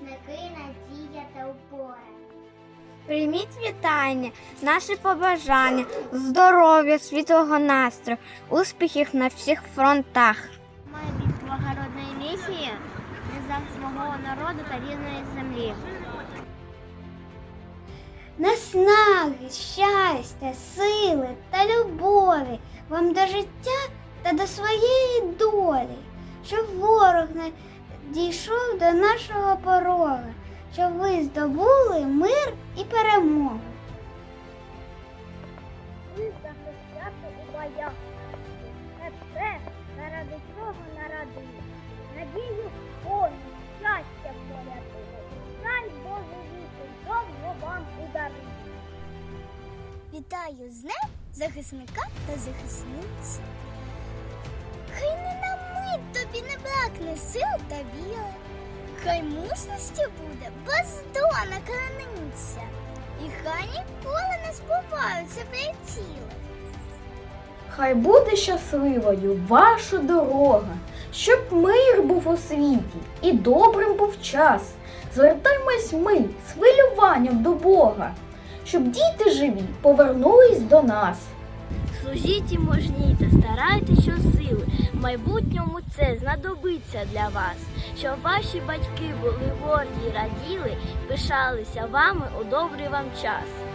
захисники, надія та опора. Прийміть вітання, наші побажання, здоров'я, світлого настрою, успіхів на всіх фронтах. Має від благородної місії захист свого народу та рідної землі. Наснаги, щастя, сили та любові вам до життя та до своєї долі, щоб ворог не дійшов до нашого порога, щоб ви здобули мир і перемогу. Ви захищати у боях. Це все, заради чого народили. Надію повні, щастя порятили. Хай Боже віки довго вам ударить. Вітаю з днем захисника та захисниці. Бракне сил та віри. Хай мужності буде бездонна краниця. І хай ніколи не збуваються приціли. Хай буде щасливою ваша дорога, щоб мир був у світі і добрим був час. Звертаймось ми з хвилюванням до Бога, щоб діти живі повернулись до нас. Служіть і мужніте, старайтесь щосили. В майбутньому це знадобиться для вас, щоб ваші батьки були горді й раділи, пишалися вами у добрий вам час.